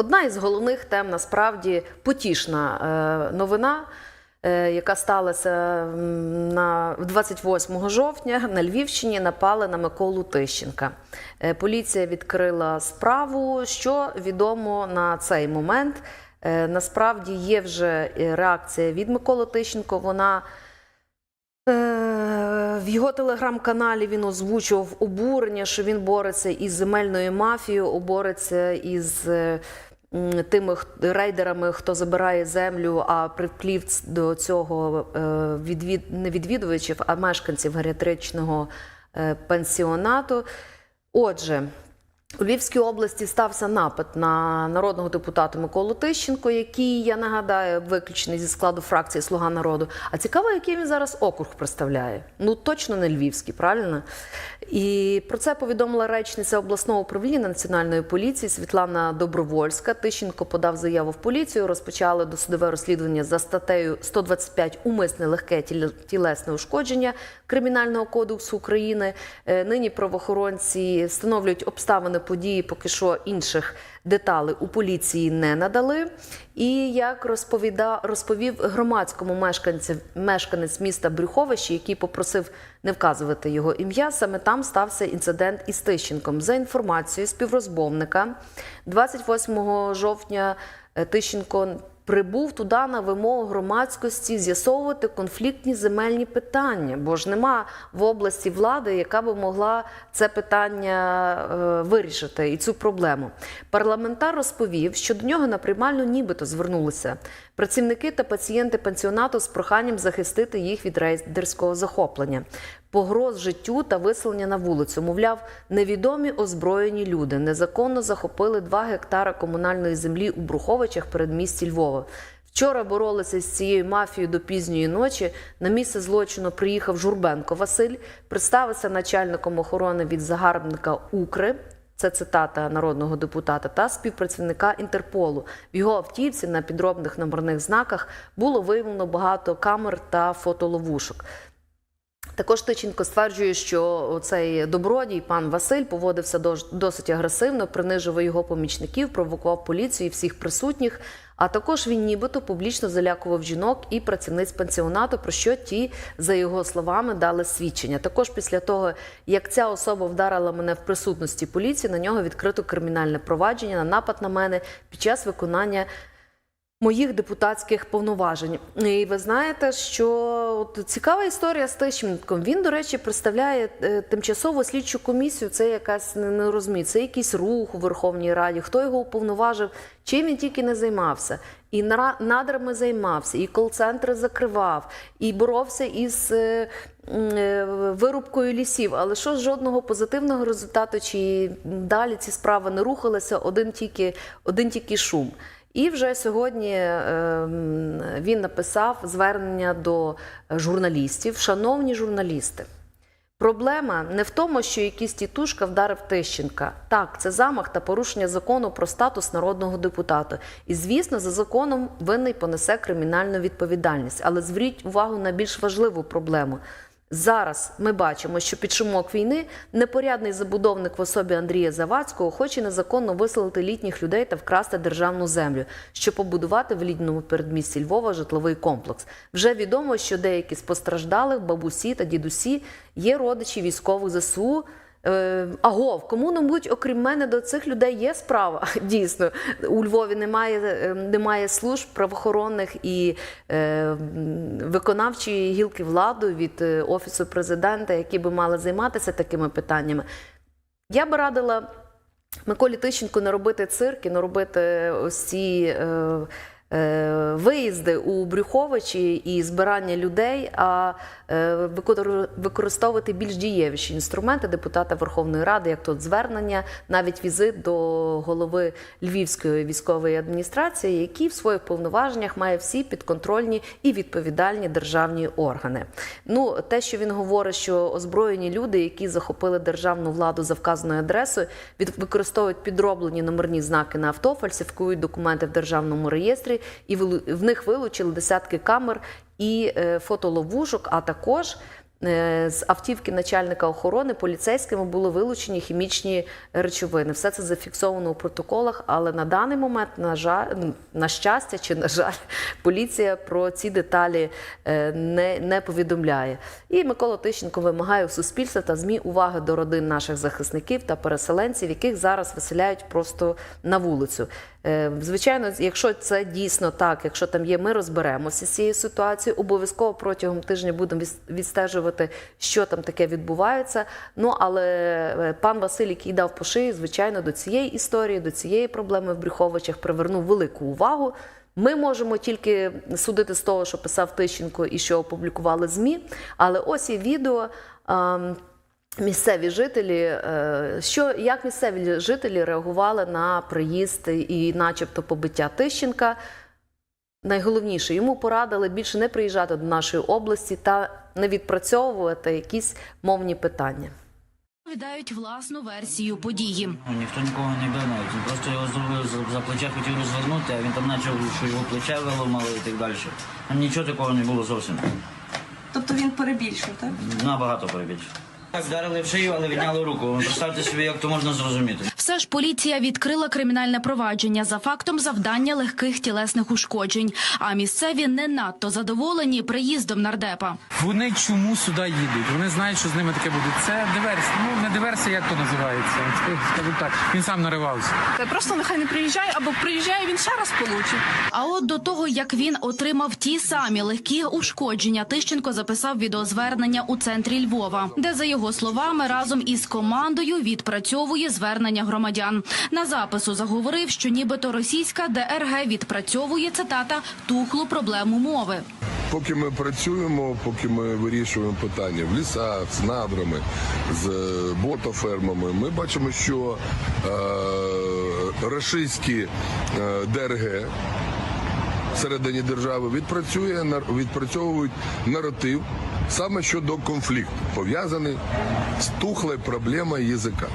Одна із головних тем насправді потішна е, новина, е, яка сталася на 28 жовтня на Львівщині. Напали на Миколу Тищенка. Е, Поліція відкрила справу. Що відомо на цей момент? Насправді є вже реакція від Миколи Тищенко. Вона В його телеграм-каналі він озвучував обурення, що він бореться із земельною мафією, бореться із тими рейдерами, хто забирає землю, а приплів до цього е, відвід... не відвідувачів, а мешканців геріатричного е, пансіонату. Отже, у Львівській області стався напад на народного депутата Миколу Тищенко, який, я нагадаю, виключений зі складу фракції Слуга народу. А цікаво, який він зараз округ представляє. Ну точно не львівський, правильно? І про це повідомила речниця обласного управління національної поліції Світлана Добровольська. Тищенко подав заяву в поліцію. Розпочали досудове розслідування за статтею 125 умисне легке тілесне ушкодження Кримінального кодексу України. Е, Нині правоохоронці встановлюють обставини події, поки що інших деталей у поліції не надали. І як розповіда, розповів громадському мешканцю, мешканець міста Брюховище, який попросив не вказувати його ім'я, саме там стався інцидент із Тищенком. За інформацією співрозмовника, 28 жовтня е, Тищенко прибув туди на вимогу громадськості з'ясовувати конфліктні земельні питання, бо ж нема в області влади, яка би могла це питання е, вирішити і цю проблему. Парламентар розповів, що до нього на приймальну нібито звернулися працівники та пацієнти пансіонату з проханням захистити їх від рейдерського захоплення, погроз життю та виселення на вулицю. Мовляв, невідомі озброєні люди незаконно захопили 2 гектара комунальної землі у Бруховичах передмісті Львова. Вчора боролися з цією мафією до пізньої ночі. На місце злочину приїхав Журбенко Василь, представився начальником охорони від загарбника Укри. Це цитата народного депутата та співпрацівника Інтерполу. В його автівці на підробних номерних знаках було виявлено багато камер та фотоловушок. Також Тиченко стверджує, що цей добродій пан Василь поводився досить агресивно, принижував його помічників, провокував поліцію і всіх присутніх. А також він нібито публічно залякував жінок і працівниць пансіонату, про що ті, за його словами, дали свідчення. Також після того, як ця особа вдарила мене в присутності поліції, на нього відкрито кримінальне провадження на напад на мене під час виконання моїх депутатських повноважень. І ви знаєте, що от цікава історія з Тищенком. Він, до речі, представляє е, тимчасову слідчу комісію. Це якась не, розумію, це якийсь рух у Верховній Раді. Хто його уповноважив? Чим він тільки не займався? І надрами займався, і кол-центри закривав, і боровся із е, е, вирубкою лісів. Але що жодного позитивного результату, чи далі ці справи не рухалися, один тільки, один тільки шум. І вже сьогодні ем, він написав звернення до журналістів. Шановні журналісти, проблема не в тому, що якийсь тітушка вдарив Тищенка. Так, це замах та порушення закону про статус народного депутата. І, звісно, за законом винний понесе кримінальну відповідальність. Але зверніть увагу на більш важливу проблему. Зараз ми бачимо, що під шумок війни непорядний забудовник в особі Андрія Завадського хоче незаконно виселити літніх людей та вкрасти державну землю, щоб побудувати в літньому передмісті Львова житловий комплекс. Вже відомо, що деякі з постраждалих бабусі та дідусі є родичі військових ЗСУ. Е, Агов, кому-небудь, окрім мене, до цих людей є справа. Дійсно, у Львові немає, е, немає служб правоохоронних і е, виконавчої гілки влади від е, офісу президента, які би мали займатися такими питаннями. Я би радила Миколі Тищенку не робити цирк і не робити ось ці. Е, е, Виїзди у Брюховичі і збирання людей, а е, використовувати більш дієвіші інструменти депутата Верховної Ради, як тут звернення, навіть візит до голови Львівської військової адміністрації, який в своїх повноваженнях має всі підконтрольні і відповідальні державні органи. Ну, те, що він говорить, що озброєні люди, які захопили державну владу за вказаною адресою, від використовують підроблені номерні знаки на авто, фальсифікують документи в державному реєстрі, і в них вилучили десятки камер і е, фотоловушок, а також з автівки начальника охорони поліцейськими були вилучені хімічні речовини. Все це зафіксовано у протоколах, але на даний момент, на жаль, на щастя чи на жаль, поліція про ці деталі е, не, не повідомляє. І Микола Тищенко вимагає у суспільства та ЗМІ уваги до родин наших захисників та переселенців, яких зараз виселяють просто на вулицю. Е, Звичайно, якщо це дійсно так, якщо там є, ми розберемося з цією ситуацією. Обов'язково протягом тижня будемо відс- відстежувати, що там таке відбувається. Ну але е, пан Василь, який дав по шиї, звичайно, до цієї історії, до цієї проблеми в Брюховичах привернув велику увагу. Ми можемо тільки судити з того, що писав Тищенко і що опублікували ЗМІ. Але ось є відео. Місцеві жителі, е, що як місцеві жителі реагували на приїзд і, начебто, побиття Тищенка. Найголовніше йому порадили більше не приїжджати до нашої області та не відпрацьовувати якісь мовні питання. Розповідають власну версію події. Ну, Ніхто нікого не бив навіть. Він просто його зробив за, плече, хотів розвернути, а він там почав, що його плече виломало і так далі. Там нічого такого не було зовсім. Тобто він перебільшив, так? Набагато перебільше. Так, вдарили в шию, але відняли руку. Представте собі, як то можна зрозуміти. Все ж поліція відкрила кримінальне провадження за фактом завдання легких тілесних ушкоджень. А місцеві не надто задоволені приїздом нардепа. Вони чому сюди їдуть? Вони знають, що з ними таке буде. Це диверсія. Ну не диверсія, як то називається. Скажу так. Він сам наривався. Та просто нехай не приїжджає, або приїжджає, він ще раз получить. А от до того, як він отримав ті самі легкі ушкодження, Тищенко записав відеозвернення у центрі Львова, де за його словами разом із командою відпрацьовує звернення громадян. На запису заговорив, що нібито російська ДРГ відпрацьовує цитата тухлу проблему мови. Поки ми працюємо, поки ми вирішуємо питання в лісах, з надрами, з е, ботофермами, ми бачимо, що е, рашистські е, ДРГ всередині держави відпрацює відпрацьовують наратив саме щодо конфлікту, пов'язаний з тухлою проблемою язика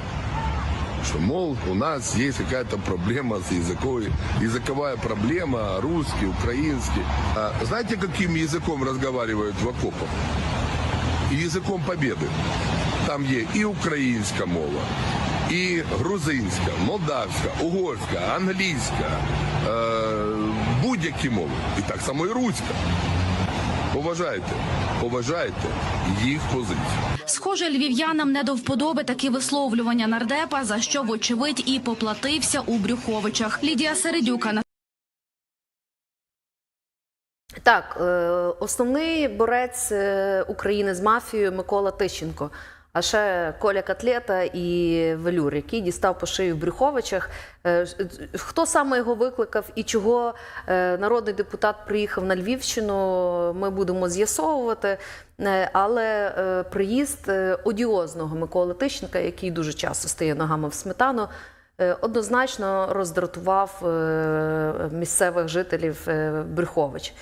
что, мол, у нас есть какая-то проблема с языковой, языковая проблема, русский, украинский. А знаете, каким языком разговаривают в окопах? Языком победы. Там є і українська мова, і грузинська, молдавська, угорська, англійська, е- будь-які мови. І так само і руська. Поважайте, поважайте їх позицію. Схоже, львів'янам не до вподоби такі висловлювання нардепа, за що вочевидь і поплатився у Брюховичах. Лідія Середюка на Так, е, основний борець е, України з мафією Микола Тищенко. А ще Коля Котлета і Велюр, який дістав по шию в Брюховичах. Е, Хто саме його викликав і чого е, народний депутат приїхав на Львівщину, ми будемо з'ясовувати. Е, Але е, приїзд е, одіозного Миколи Тищенка, який дуже часто стає ногами в сметану, е, однозначно роздратував е, місцевих жителів е, Брюхович.